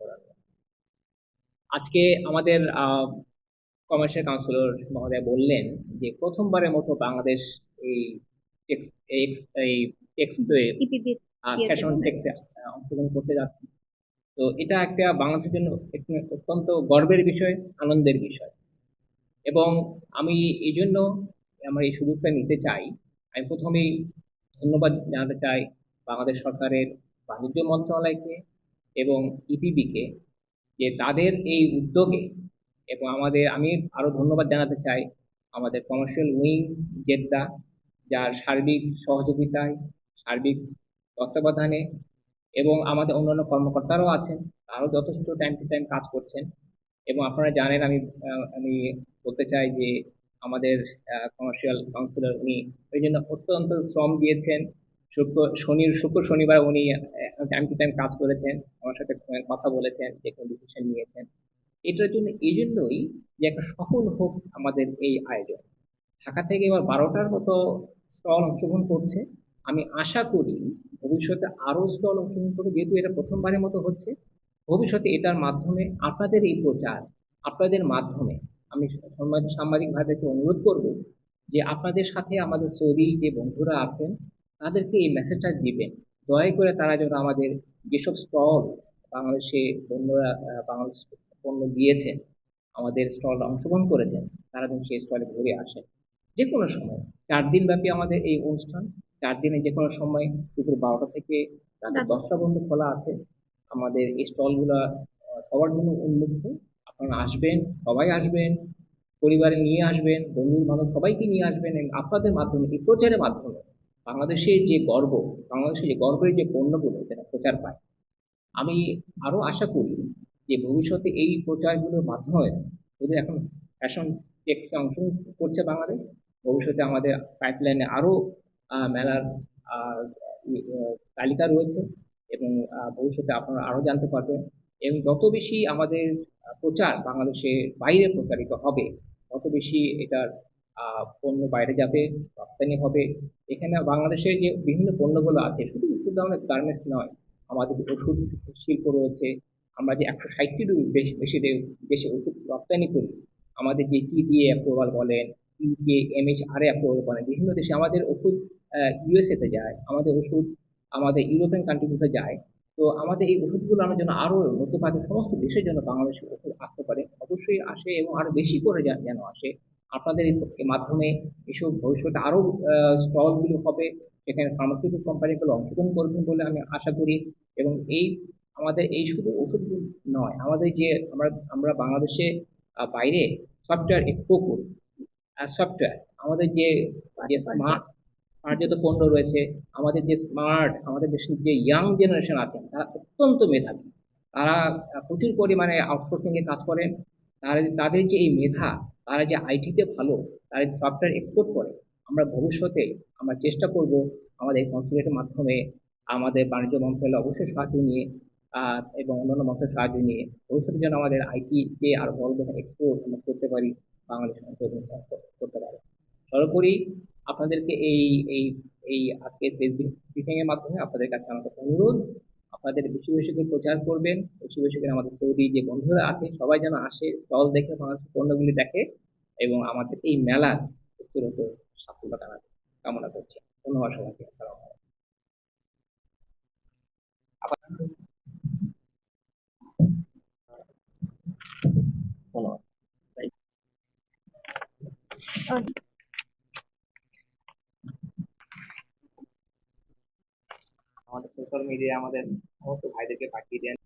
করার আজকে আমাদের কমার্শিয়াল কাউন্সিলর মহোদয় বললেন যে প্রথমবারের মতো বাংলাদেশ এই এই ফ্যাশন টেক্সে অংশগ্রহণ করতে যাচ্ছে। তো এটা একটা বাংলাদেশের জন্য অত্যন্ত গর্বের বিষয় আনন্দের বিষয়। এবং আমি এই জন্য আমার এই সুযোগটা নিতে চাই। আমি প্রথমেই ধন্যবাদ জানাতে চাই বাংলাদেশ সরকারের বাণিজ্য মন্ত্রণালয়কে এবং ইপিবিকে যে তাদের এই উদ্যোগে এবং আমাদের, আমি আরও ধন্যবাদ জানাতে চাই আমাদের কমার্শিয়াল উইং জেদ্দা যার সার্বিক সহযোগিতায় সার্বিক তত্ত্বাবধানে এবং আমাদের অন্যান্য কর্মকর্তারাও আছেন, তারাও যথেষ্ট টাইম টু টাইম কাজ করছেন। এবং আপনারা জানেন, আমি আমি বলতে চাই যে আমাদের কমার্শিয়াল কাউন্সিলর উনি, এই জন্য অত্যন্ত শ্রম দিয়েছেন। শুক্র শনি শুক্র শনিবার উনি টাইম টু টাইম কাজ করেছেন, আমার সাথে কথা বলেছেন, যে কোনো ডিসিশন নিয়েছেন। এটার জন্য এই জন্যই যে একটা সফল হোক আমাদের এই আয়োজন। ঢাকা থেকে এবার বারোটার মতো স্টল অংশগ্রহণ করছে। আমি আশা করি ভবিষ্যতে আরও স্টল অংশগ্রহণ করবে, যেহেতু এটা প্রথমবারের মতো হচ্ছে। ভবিষ্যতে এটার মাধ্যমে আপনাদের এই প্রচার, আপনাদের মাধ্যমে আমি সাংবাদিক অনুরোধ করব যে আপনাদের সাথে আমাদের সৌদি যে বন্ধুরা আছেন, তাদেরকে এই মেসেজটা দিবেন। দয়া করে তারা যেন আমাদের যেসব স্টল বাংলাদেশে বন্ধুরা বাংলাদেশ পণ্য দিয়েছেন আমাদের স্টল অংশগ্রহণ করেছেন তারা যেন সেই স্টলে ঘুরে আসেন যে কোনো সময়, চার দিন ব্যাপী আমাদের এই অনুষ্ঠান, চার দিনে যে কোনো সময় দুপুর বারোটা থেকে রাত দশটা পর্যন্ত খোলা আছে। আমাদের এই স্টলগুলা সবার জন্য উন্মুক্ত। আপনারা আসবেন, সবাই আসবেন, পরিবারে নিয়ে আসবেন বন্ধু বান্ধব সবাইকে নিয়ে আসবেন এবং আপনাদের মাধ্যমে, এই প্রচারের মাধ্যমে বাংলাদেশের যে গর্ব বাংলাদেশের যে গর্বের যে পণ্যগুলো যেটা প্রচার পায় আমি আরও আশা করি যে ভবিষ্যতে এই প্রচারগুলোর মাধ্যমে যদি এখন ফ্যাশন টেক্সে অংশগ্রহণ করছে বাংলাদেশ ভবিষ্যতে আমাদের পাইপলাইনে আরও আহ, মেলার তালিকা রয়েছে এবং ভবিষ্যতে আপনারা আরও জানতে পারবেন এবং যত বেশি আমাদের প্রচার বাংলাদেশে বাইরে প্রচারিত হবে তত বেশি এটার পণ্য বাইরে যাবে রপ্তানি হবে এখানে বাংলাদেশের যে বিভিন্ন পণ্যগুলো আছে, শুধু শুধু আমাদের গার্মেন্টস নয়, আমাদের ওষুধ শিল্প রয়েছে, আমরা যে একশো ষাটটিরও বেশি বেশি দেশে ওষুধ রপ্তানি করি, আমাদের যে টিজিএ অ্যাপ্রুভাল বলেন ইউকে এমএইচআর অ্যাপ্রুভাল বলেন, বিভিন্ন দেশে আমাদের ওষুধ ইউএসএতে যায়, আমাদের ওষুধ আমাদের ইউরোপিয়ান কান্ট্রিগুলোতে যায়, তো আমাদের এই ওষুধগুলো আমরা যেন আরও মধ্যপ্রাচ্যের সমস্ত দেশের জন্য বাংলাদেশের ওষুধ আসতে পারে, অবশ্যই আসে এবং আরও বেশি করে যেন আসে। আপনাদের মাধ্যমে এসব ভবিষ্যতে আরও স্টলগুলো হবে সেখানে ফার্মাসিউটিক্যাল কোম্পানিগুলো অংশগ্রহণ করবেন বলে আমি আশা করি। এবং এই আমাদের এই শুধু ওষুধ নয়, আমাদের যে আমরা আমরা বাংলাদেশে বাইরে সফটওয়্যার এক্সপো করি। সফটওয়্যার আমাদের যে যে স্মার্ট স্মার্ট যত পণ্য রয়েছে, আমাদের যে স্মার্ট আমাদের দেশের যে ইয়াং জেনারেশন আছেন, তারা অত্যন্ত মেধাবী। তারা প্রচুর পরিমাণে আউটসোর্সিং এ কাজ করেন। তাদের যে এই মেধা তারা যে আইটিতে ভালো, তারা সফটওয়্যার এক্সপোর্ট করে, আমরা ভবিষ্যতে আমরা চেষ্টা করব আমাদের কনসুলেটের মাধ্যমে আমাদের বাণিজ্য মন্ত্রণালয় অবশ্যই সাহায্য নিয়ে এবং অন্যান্য মন্ত্রণালয়ের সাহায্য নিয়ে ভবিষ্যতে যেন আমাদের আইটি কে আরও বড় বড় এক্সপোর্ট আমরা করতে পারি, বাংলাদেশ করতে পারে। সর্বোপরি আপনাদেরকে এই এই এই আজকের ব্রিফিং এর মাধ্যমে আপনাদের কাছে আমাদের অনুরোধ। আপনাদের বেশি বেশি করে প্রচার করবেন বেশি বেশি করে আমাদের সৌদি যে বন্ধুরা আছে, সবাই যেন আসে, স্টল দেখে, বাংলাদেশের পণ্যগুলি দেখে এবং আমাদের এই মেলার উত্তরোত্তর সাফল্য কামনা কামনা করছি। ধন্যবাদ সবাইকে, আসসালামু ধন্যবাদ। আমাদের সোশ্যাল মিডিয়া আমাদের সমস্ত ভাইদেরকে পাঠিয়ে দেন।